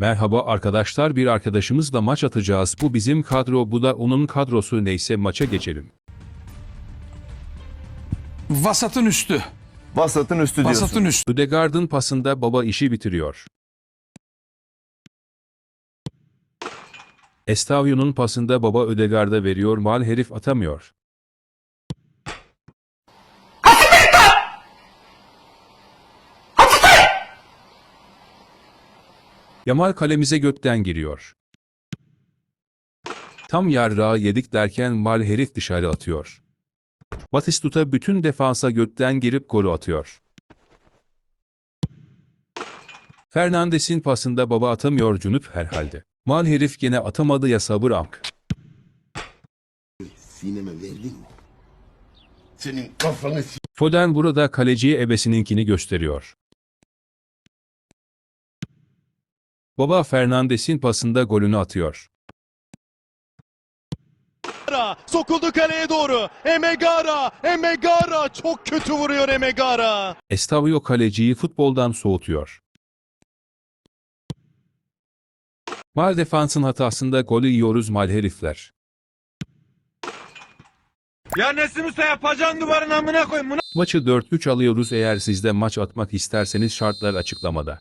Merhaba arkadaşlar bir arkadaşımızla maç atacağız. Bu bizim kadro bu da onun kadrosu neyse maça geçelim. Vasatın üstü. Vasatın üstü diyorsun. Vasatın üstü. Ödegard'ın pasında baba işi bitiriyor. Estavio'nun pasında baba Ödegard'a veriyor mal herif atamıyor. Yamal kalemize gökten giriyor. Tam yarrağı yedik derken mal herif dışarı atıyor. Batistuta bütün defansa gökten girip golü atıyor. Fernandes'in pasında baba atamıyor Cunup herhalde. Mal herif gene atamadı ya sabır amk. Sineme verdin mi? Senin kafanı Foden burada kaleciye ebesininkini gösteriyor. Baba Fernandes'in pasında golünü atıyor. Sokuldu kaleye doğru. Emegara, Emegara çok kötü vuruyor Emegara. Estavio kaleciyi futboldan soğutuyor. Mal defansın hatasında golü yiyoruz mal herifler. Ya Nesim Usta yapacağın duvarın amına koyayım. Maçı 4-3 alıyoruz eğer siz de maç atmak isterseniz şartlar açıklamada.